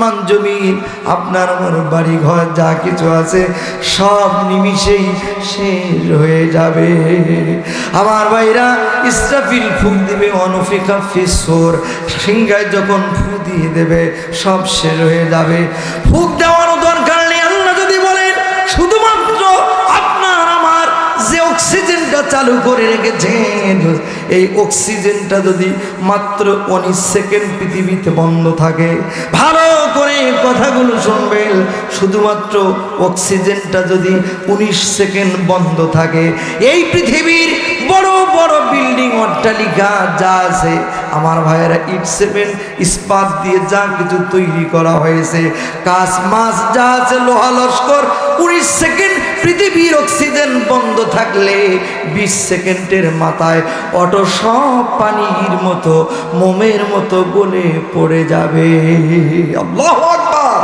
মান জমিন, আপনার আমার বাড়ি ঘর যা কিছু আছে সব নিমিষেই শেষ হয়ে যাবে। আমার ভাইরা, ইসরাফিল ফুক দিবে, অনফিকা ফিসোর সিংহায় যখন ফু দিয়ে দেবে, সব শেষ হয়ে যাবে। ফুক দেওয়ারও দরকার নেই, আল্লাহ যদি বলেন, শুধুমাত্র অক্সিজেনটা চালু করে রেখেছেন এই অক্সিজেনটা যদি মাত্র উনিশ সেকেন্ড পৃথিবীতে বন্ধ থাকে, ভালো করে কথাগুলো শুনবেন শুধুমাত্র অক্সিজেনটা যদি উনিশ সেকেন্ড বন্ধ থাকে, এই পৃথিবীর বড় বড় বিল্ডিং অট্টালিকা যা আছে, আমার ভাইয়েরা ইট সেভেন ইস্পাত দিয়ে যা কিছু তৈরি করা হয়েছে কাজ মাছ যা আছে, লোহা, লস্কর, উনিশ সেকেন্ড পৃথিবীর অক্সিজেন বন্ধ থাকলে বিশ সেকেন্ডের মাথায় অটো সব পানির মতো, মোমের মতো গলে পড়ে যাবে। আল্লাহু আকবার।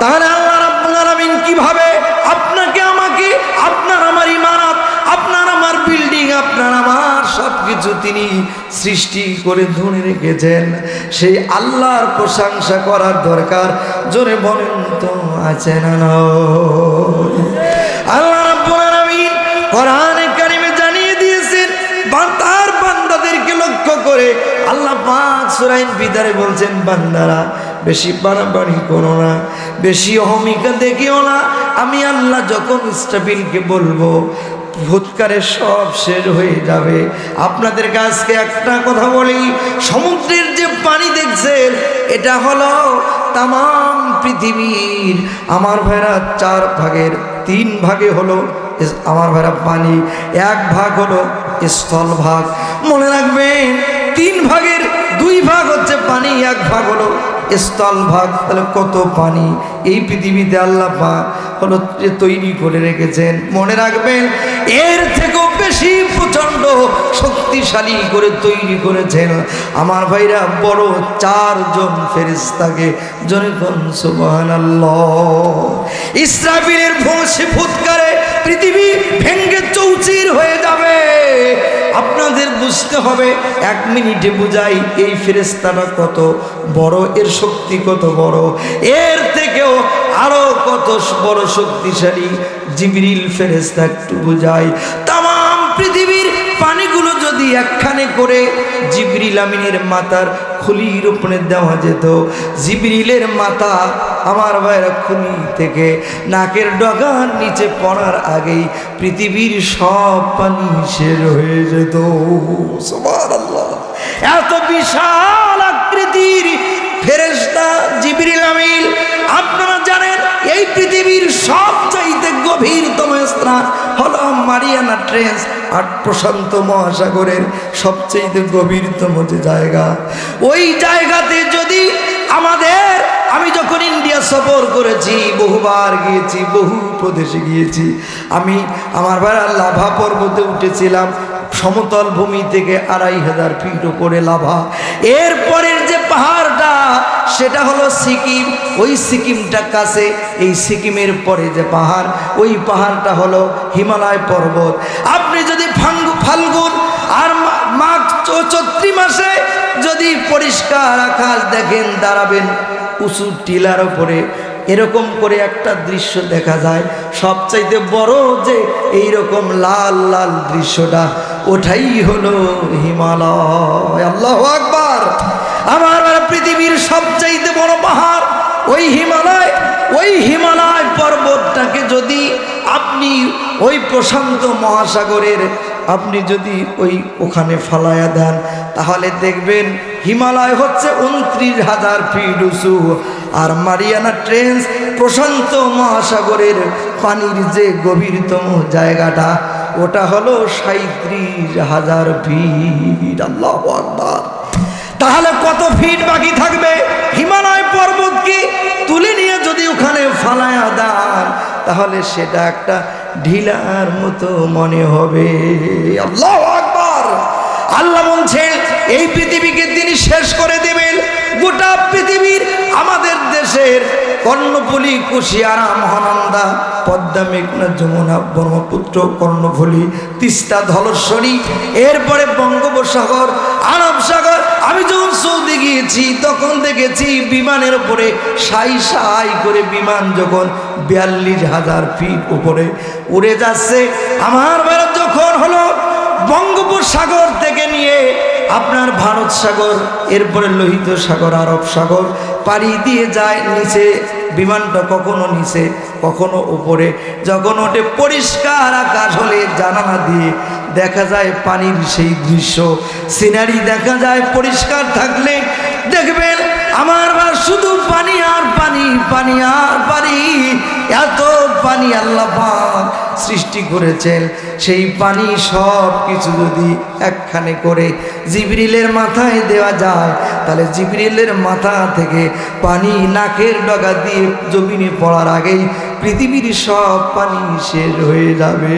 তাহলে আল্লাহ রাব্বুল আলামিন কীভাবে আপনাকে, আমাকে, আপনার আমার ইমারত, আপনার আমার বিল্ডিং, আপনার আমার সব কিছু তিনি সৃষ্টি করে ধরে রেখেছেন। সেই আল্লাহর প্রশংসা করার দরকার, জোরে বলেন তো, আছে না সুরাইন বিদারে বলছেন, বান্দারা, বেশি বাড়াবাড়ি করো না, বেশি অহমিকা দেখিও না। আমি আল্লাহ যখন ইস্টাবিলকে বলব, ভূতকারে সব শেষ হয়ে যাবে। আপনাদের কাছকে একটা কথা বলি, সমুদ্রের যে পানি দেখছেন, এটা হলো তাম পৃথিবীর, আমার ভাইরা চার ভাগের তিন ভাগে হলো আমার ভাইরা পানি, এক ভাগ হলো স্থল ভাগ। মনে রাখবেন, তিন ভাগের দুই ভাগ হচ্ছে পানি, এক ভাগ হলো স্থল ভাগ। তাহলে কত পানি? এই পৃথিবীতে আল্লাহ হলো যে তৈরি করে রেখেছেন। মনে রাখবেন, এর থেকেও বেশি প্রচণ্ড শক্তিশালী করে তৈরি করেছেন আমার ভাইরা বড় চারজন ফেরিস্তাকে জনে সুবহান ইসরাফিলের ভোঁসে ফুৎকারে পৃথিবী ভেঙ্গে চৌচির হয়ে যাবে। আপনাদের বুঝতে হবে, এক মিনিটে বুঝাই, এই ফেরেস্তাটা কত বড়, এর শক্তি কত বড়। এর থেকেও আরও কত বড় শক্তিশালী জিবরিল ফেরেস্তা একটু বুঝাই। একখানে করে জিবরিল আমিনের মাতার খুলি উপরে দেওয়া যেত। জিবরিলের মাথা আমার ভাইয়ের খুলি থেকে নাকের ডগার নিচে পড়ার আগেই পৃথিবীর সব পানি শেষ হয়ে যেত। আল্লাহ এত বিশাল মারিয়ানা ট্রেন্স আর প্রশান্ত মহাসাগরের সবচেয়ে গভীরতম যে জায়গা, ওই জায়গাতে যদি আমাদের, আমি যখন ইন্ডিয়া সফর করেছি, বহুবার গিয়েছি, বহু প্রদেশে গিয়েছি, আমি আমার ভাড়া লাভা পর্বতে উঠেছিলাম সমতল ভূমি থেকে আড়াই হাজার ফিট করে লাভা। এরপরের যে পাহাড়টা, সেটা হলো সিকিম। ওই সিকিমটা কাছে, এই সিকিমের পরে যে পাহাড়, ওই পাহাড়টা হলো হিমালয় পর্বত। আপনি যদি ফাঙ্গু, ফাল্গুন আর মাঘ চৈত্রি মাসে যদি পরিষ্কার আকাশ দেখেন, দাঁড়াবেন উঁচু টিলার ওপরে এরকম করে একটা দৃশ্য দেখা যায়। সবচাইতে বড় যে এই রকম লাল লাল দৃশ্যটা ওঠাই হলো হিমালয়। আল্লাহ আকবার। আমার পৃথিবীর সবচাইতে বড় পাহাড় ওই হিমালয়। ওই হিমালয় পর্বতটাকে যদি আপনি ওই প্রশান্ত মহাসাগরের আপনি যদি ওই ওখানে ফালায়া দেন, তাহলে দেখবেন হিমালয় হচ্ছে উনত্রিশ হাজার ফিট উঁচু। আর মারিয়ানা ট্রেন্স প্রশান্ত মহাসাগরের পানির যে গভীরতম জায়গাটা ওটা হলো সাঁত্রিশ হাজার ফিট আল্লাহ আকবার। তাহলে কত ফিট বাকি থাকবে? হিমালয় পর্বতকে তুলে নিয়ে যদি ওখানে ফালায়া দেন, তাহলে সেটা একটা ঢিলার মতো মনে হবে। আল্লাহ আকবার। আল্লাহ বলছেন, এই পৃথিবীকে তিনি শেষ করে দেবেন। গোটা পৃথিবীর আমাদের দেশের কর্ণফুলি কুশিয়ারা মহানন্দা, পদ্মা মেঘনা, যমুনা, ব্রহ্মপুত্র, কর্ণফুলি, তিস্তা, ধলেশ্বরী, এরপরে বঙ্গোপসাগর, আরব সাগর। আমি যখন সৌদি গিয়েছি, তখন দেখেছি বিমানের উপরে সাই সাই করে বিমান যখন বিয়াল্লিশ হাজার ফিট উপরে উড়ে যাচ্ছে। আমার ভারত যখন হলো বঙ্গোপসাগর থেকে নিয়ে আপনার ভারত সাগর, এরপরে লোহিত সাগর, আরব সাগর, পাড়ি দিয়ে যায় নিচে, বিমানটা কখনো নিচে, কখনো উপরে। যখন ওঠে পরিষ্কার আকাশ হলে জানালা দিয়ে দেখা যায় পানির সেই দৃশ্য। সিনারি দেখা যায় পরিষ্কার থাকলে দেখবেন আমার বার শুধু পানি আর পানি পানি আর পানি, এত পানি আল্লাহ পাক সৃষ্টি করেছেন, সেই পানি সব কিছু যদি একখানে করে জিবরিলের মাথায় দেওয়া যায়, তাহলে জিবরিলের মাথা থেকে পানি নাকের ডগা দিয়ে জমিনে পড়ার আগেই পৃথিবীর সব পানি শেষ হয়ে যাবে।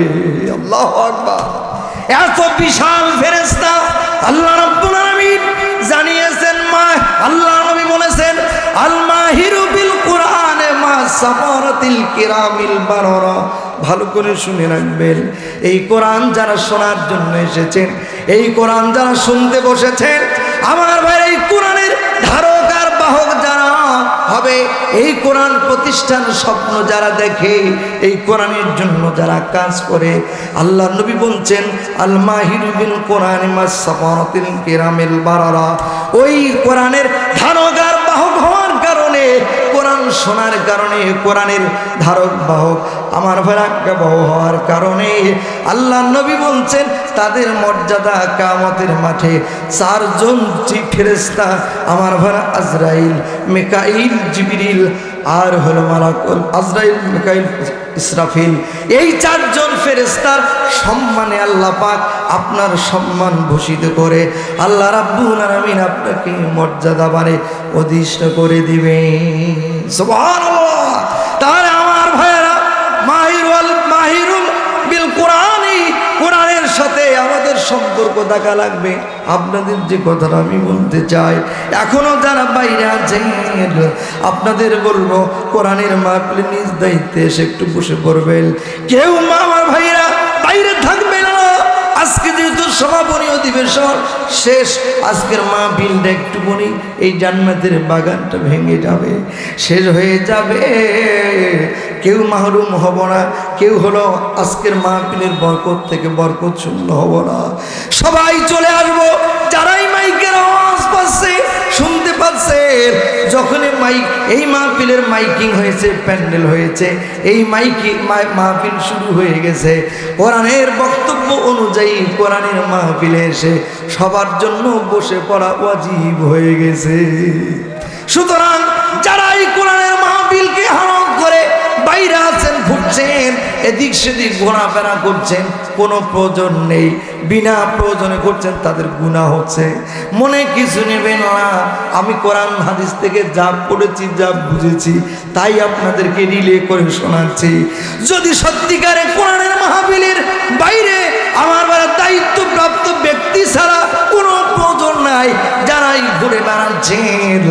এত বিশাল ফেরেস্তা আল্লাহ রাব্বুল আলামিন জানিয়েছেন মা, আল্লাহ নবী বলেছেন আল মাহিরু কিরামিল ভালো করে শুনে রাখবেন, এই কোরআন যারা শোনার জন্য এসেছেন, এই কোরআন যারা শুনতে বসেছেন, আমার ভাই এই কোরআনের ধারক আর বাহক যারা হবে, এই কোরআন প্রতিষ্ঠান স্বপ্ন যারা দেখে, এই কোরআনের জন্য যারা কাজ করে, আল্লাহ নবী বলছেন, আল কোরআন সাফারাতিল কিরামিল বারারা। ওই কোরআনের ধারক আর বাহক হওয়ার কারণে কোরআন শোনার কারণে, কোরআনের ধারক বাহক, আমার ভারাক্কা বাহ হওয়ার কারণে আল্লাহ নবী বলছেন, তাদের মর্যাদা কামতের মাঠে চারজন ফেরেস্তা আমার ভাড়া আজরাইল, মেকাইল, জিবিরিল আর হলো মালাকুল, আজরাইল, মেকাইল, ইসরাফিল। এই চারজন ফেরেস্তার সম্মানে আল্লাহ পাক আপনার সম্মান ভূষিত করে, আল্লাহ রাব্বুল আলামিন আপনাকে মর্যাদা বাড়ে অধিষ্ঠ করে দিবেন। তাহলে আমার ভাইয়েরা, মাহিরুল মাহিরুল বিল কোরআনই কোরআনের সাথে আমাদের সম্পর্ক দেখা লাগবে। আপনাদের যে কথাটা আমি বলতে চাই, এখনও যারা বাইরে আছেন, আপনাদের বলব, কোরআনের মাহফিলে নিজ দায়িত্বে এসে একটু বসে পড়বেন। কেউ মা, আমার ভাইরা বাইরে থাকবে না। আজকে যেহেতু সমাপনী অধিবেশন শেষ, আজকের মা বিলটা একটু বনি এই জান্নাতের বাগানটা ভেঙে যাবে, শেষ হয়ে যাবে। কেউ মাহরুম হব না, কেউ হলো আজকের মা মাহফিলের বরকত থেকে বরকত শূন্য হব না। সবাই চলে আসব। শুনতে যখন মাইক, এই মাহফিলের মাইকিং হয়েছে, প্যান্ডেল হয়েছে, এই মাইকি মাহফিল শুরু হয়ে গেছে। কোরআনের বক্তব্য অনুযায়ী কোরআনের মাহফিলে এসে সবার জন্য বসে পড়া ওয়াজিব হয়ে গেছে। সুতরাং যারা এই কোরআনের মাহফিলকে হারাম করে বাইরে আছেন, ঘুরছেন, এদিক সেদিক ঘোরাফেরা করছেন, কোনো প্রয়োজন নেই। বিনা প্রয়োজনে করছেন, তাদের গুণা হচ্ছে। মনে কিছু নেবেন না, আমি কোরআন হাদিস থেকে যা পড়েছি, যা বুঝেছি, তাই আপনাদেরকে রিলে করে শোনাচ্ছি। যদি সত্যিকারে কোরআনের মাহফিলের বাইরে আমার বেলা দায়িত্বপ্রাপ্ত ব্যক্তি ছাড়া যারাই ঘুরে বেড়াচ্ছেন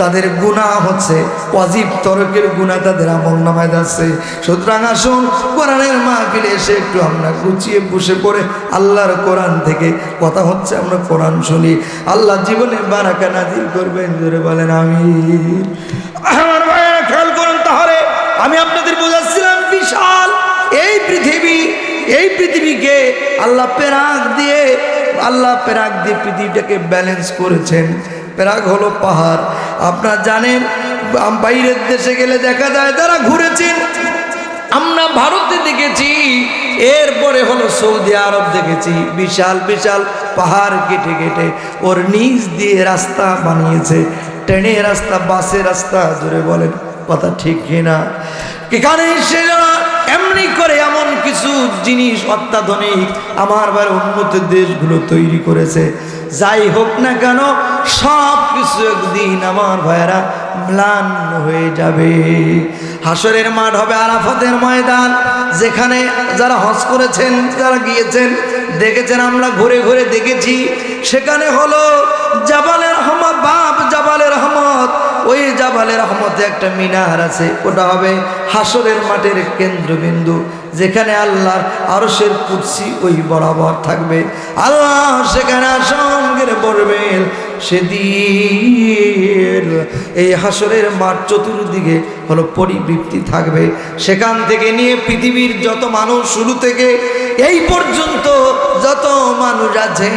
তাদের গুণা হচ্ছে অজীব তরকের গুণা তাদের আমল নামায় যাচ্ছে। সুতরাং আসুন, কোরআনের মাহফিলে এসে একটু আমরা গুছিয়ে বসে পড়ে আল্লাহর কোরআন থেকে কথা হচ্ছে, আমরা কোরআন শুনি। আল্লাহ জীবনে বারাকা নাজিল করবেন, জোরে বলেন আমি আমার ভাইয়েরা, খেয়াল করুন তাহলে, আমি আপনাদের বোঝাচ্ছিলাম বিশাল এই পৃথিবী, এই পৃথিবীকে আল্লাহ পেরাক আল্লাহ পেরাক দিয়ে পৃথিবীটাকে ব্যালেন্স করেছেন। পেরাক হলো পাহাড়। আপনারা জানেন বাইরের দেশে গেলে দেখা যায় তারা ঘুরেছেন। আমরা ভারতে দেখেছি, এরপরে হলো সৌদি আরব দেখেছি। বিশাল বিশাল পাহাড় কেটে কেটে ওর নিচ দিয়ে রাস্তা বানিয়েছে। ট্রেনের রাস্তা, বাসের রাস্তা, জোরে বলেন, কথা ঠিক কিনা? এখানে সে এমনি করে এমন কিছু জিনিস অত্যাধুনিক আমার বার উন্নত দেশগুলো তৈরি করেছে। যাই হোক না কেন সব কিছু একদিন আমার ভাইয়েরা ম্লান হয়ে যাবে। হাসরের মাঠ হবে আরাফাতের ময়দান, যেখানে যারা হজ করেছেন, যারা গিয়েছেন, দেখেছেন আমরা ঘুরে ঘুরে দেখেছি, সেখানে হলো জাবালের রহমত বাপ জাবালের রহমত ওই জাবালের রহমতে একটা মিনার আছে, ওটা হবে হাসরের মাঠের কেন্দ্রবিন্দু, যেখানে আল্লাহর আরশের কুর্সি ওই বরাবর থাকবে। আল্লাহ সেখানে আসন পড়বেন। সেদিন এই হাসরের মাঠ চতুর্দিকে হলো পরিবৃত্তি থাকবে। সেখান থেকে নিয়ে পৃথিবীর যত মানুষ, শুরু থেকে এই পর্যন্ত যত মানুষ আছে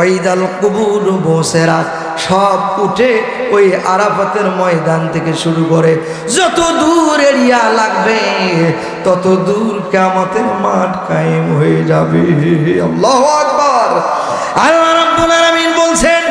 ওইদাল কুবুর বসেরা, সব উঠে ওই আরাফাতের ময়দান থেকে শুরু করে যত দূর এরিয়া লাগবে, তত দূর কামতের মাঠ কায়েম হয়ে যাবে। বলছেন